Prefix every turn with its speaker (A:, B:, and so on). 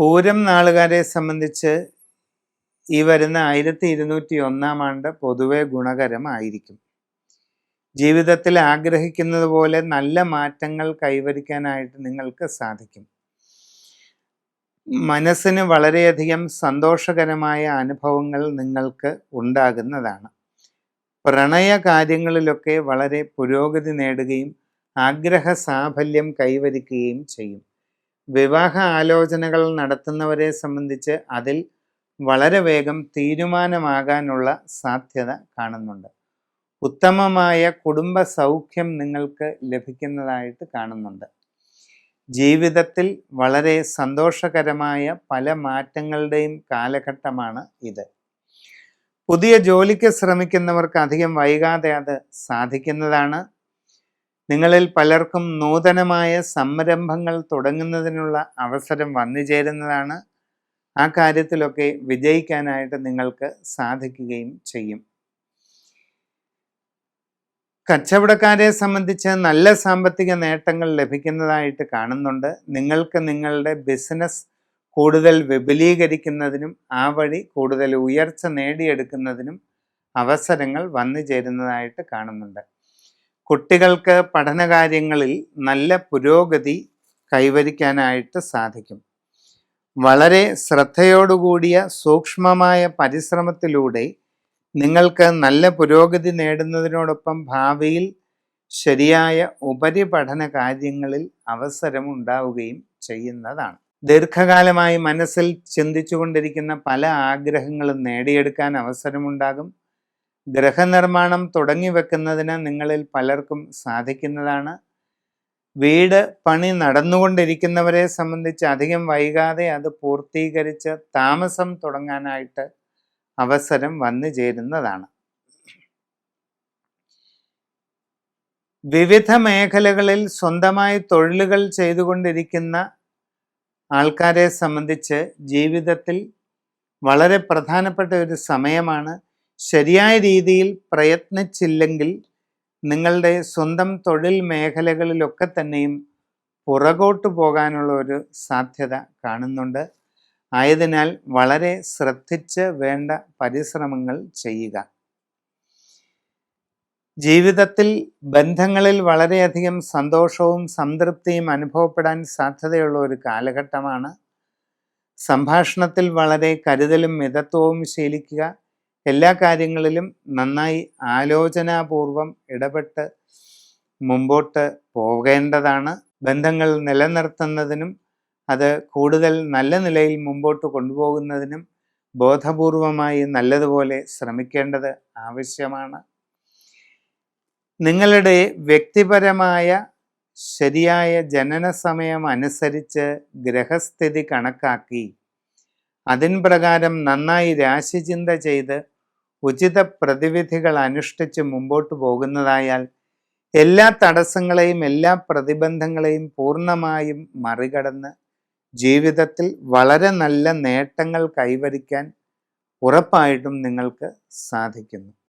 A: പൂരം നാളുകാരെ സംബന്ധിച്ച് ഈ വരുന്ന ആയിരത്തി ഇരുന്നൂറ്റി ഒന്നാം ആണ്ട് പൊതുവെ ഗുണകരമായിരിക്കും ജീവിതത്തിൽ ആഗ്രഹിക്കുന്നത് പോലെ നല്ല മാറ്റങ്ങൾ കൈവരിക്കാനായിട്ട് നിങ്ങൾക്ക് സാധിക്കും. മനസ്സിന് വളരെയധികം സന്തോഷകരമായ അനുഭവങ്ങൾ നിങ്ങൾക്ക് ഉണ്ടാകുന്നതാണ്. പ്രണയ കാര്യങ്ങളിലൊക്കെ വളരെ പുരോഗതി നേടുകയും ആഗ്രഹ സാഫല്യം കൈവരിക്കുകയും ചെയ്യും. വിവാഹ ആലോചനകൾ നടത്തുന്നവരെ സംബന്ധിച്ച് അതിൽ വളരെ വേഗം തീരുമാനമാകാനുള്ള സാധ്യത കാണുന്നുണ്ട്. ഉത്തമമായ കുടുംബ സൗഖ്യം നിങ്ങൾക്ക് ലഭിക്കുന്നതായിട്ട് കാണുന്നുണ്ട്. ജീവിതത്തിൽ വളരെ സന്തോഷകരമായ പല മാറ്റങ്ങളുടെയും കാലഘട്ടമാണ് ഇത്. പുതിയ ജോലിക്ക് ശ്രമിക്കുന്നവർക്ക് അധികം വൈകാതെ അത് സാധിക്കുന്നതാണ്. നിങ്ങളിൽ പലർക്കും നൂതനമായ സംരംഭങ്ങൾ തുടങ്ങുന്നതിനുള്ള അവസരം വന്നു ചേരുന്നതാണ് ആ കാര്യത്തിലൊക്കെ വിജയിക്കാനായിട്ട് നിങ്ങൾക്ക് സാധിക്കുകയും ചെയ്യും. കച്ചവടക്കാരെ സംബന്ധിച്ച് നല്ല സാമ്പത്തിക നേട്ടങ്ങൾ ലഭിക്കുന്നതായിട്ട് കാണുന്നുണ്ട്. നിങ്ങൾക്ക് നിങ്ങളുടെ ബിസിനസ് കൂടുതൽ വിപുലീകരിക്കുന്നതിനും ആ വഴി കൂടുതൽ ഉയർച്ച നേടിയെടുക്കുന്നതിനും അവസരങ്ങൾ വന്നു ചേരുന്നതായിട്ട് കാണുന്നുണ്ട്. കുട്ടികൾക്ക് പഠനകാര്യങ്ങളിൽ നല്ല പുരോഗതി കൈവരിക്കാനായിട്ട് സാധിക്കും. വളരെ ശ്രദ്ധയോടുകൂടിയ സൂക്ഷ്മമായ പരിശ്രമത്തിലൂടെ നിങ്ങൾക്ക് നല്ല പുരോഗതി നേടുന്നതിനോടൊപ്പം ഭാവിയിൽ ശരിയായ ഉപരിപഠന കാര്യങ്ങളിൽ അവസരം ഉണ്ടാവുകയും ചെയ്യുന്നതാണ്. ദീർഘകാലമായി മനസ്സിൽ ചിന്തിച്ചുകൊണ്ടിരിക്കുന്ന പല ആഗ്രഹങ്ങളും നേടിയെടുക്കാൻ അവസരമുണ്ടാകും. ഗ്രഹനിർമ്മാണം തുടങ്ങി വെക്കുന്നതിന് നിങ്ങളിൽ പലർക്കും സാധിക്കുന്നതാണ്. വീട് പണി നടന്നുകൊണ്ടിരിക്കുന്നവരെ സംബന്ധിച്ച് അധികം വൈകാതെ അത് പൂർത്തീകരിച്ച് താമസം തുടങ്ങാനായിട്ട് അവസരം വന്നു ചേരുന്നതാണ്. വിവിധ മേഖലകളിൽ സ്വന്തമായി തൊഴിലുകൾ ചെയ്തുകൊണ്ടിരിക്കുന്ന ആൾക്കാരെ സംബന്ധിച്ച് ജീവിതത്തിൽ വളരെ പ്രധാനപ്പെട്ട ഒരു സമയമാണ് ശരിയായ രീതിയിൽ പ്രയത്നിച്ചില്ലെങ്കിൽ നിങ്ങളുടെ സ്വന്തം തൊഴിൽ മേഖലകളിലൊക്കെ തന്നെയും പുറകോട്ട് പോകാനുള്ള ഒരു സാധ്യത കാണുന്നുണ്ട്. ആയതിനാൽ വളരെ ശ്രദ്ധിച്ച് വേണ്ട പരിശ്രമങ്ങൾ ചെയ്യുക. ജീവിതത്തിൽ ബന്ധങ്ങളിൽ വളരെയധികം സന്തോഷവും സംതൃപ്തിയും അനുഭവപ്പെടാൻ സാധ്യതയുള്ള ഒരു കാലഘട്ടമാണ്. സംഭാഷണത്തിൽ വളരെ കരുതലും മിതത്വവും ശീലിക്കുക. എല്ലാ കാര്യങ്ങളിലും നന്നായി ആലോചനാപൂർവം ഇടപെട്ട് മുമ്പോട്ട് പോകേണ്ടതാണ്. ബന്ധങ്ങൾ നിലനിർത്തുന്നതിനും അത് കൂടുതൽ നല്ല നിലയിൽ മുമ്പോട്ട് കൊണ്ടുപോകുന്നതിനും ബോധപൂർവമായി നല്ലതുപോലെ ശ്രമിക്കേണ്ടത് ആവശ്യമാണ്. നിങ്ങളുടെ വ്യക്തിപരമായ ശരിയായ ജനന സമയം അനുസരിച്ച് ഗ്രഹസ്ഥിതി കണക്കാക്കി അതിൻ പ്രകാരം നന്നായി രാശിചിന്ത ചെയ്ത് ഉചിത പ്രതിവിധികൾ അനുഷ്ഠിച്ച് മുമ്പോട്ട് പോകുന്നതായാൽ എല്ലാ തടസ്സങ്ങളെയും എല്ലാ പ്രതിബന്ധങ്ങളെയും പൂർണമായും മറികടന്ന് ജീവിതത്തിൽ വളരെ നല്ല നേട്ടങ്ങൾ കൈവരിക്കാൻ ഉറപ്പായിട്ടും നിങ്ങൾക്ക് സാധിക്കുന്നു.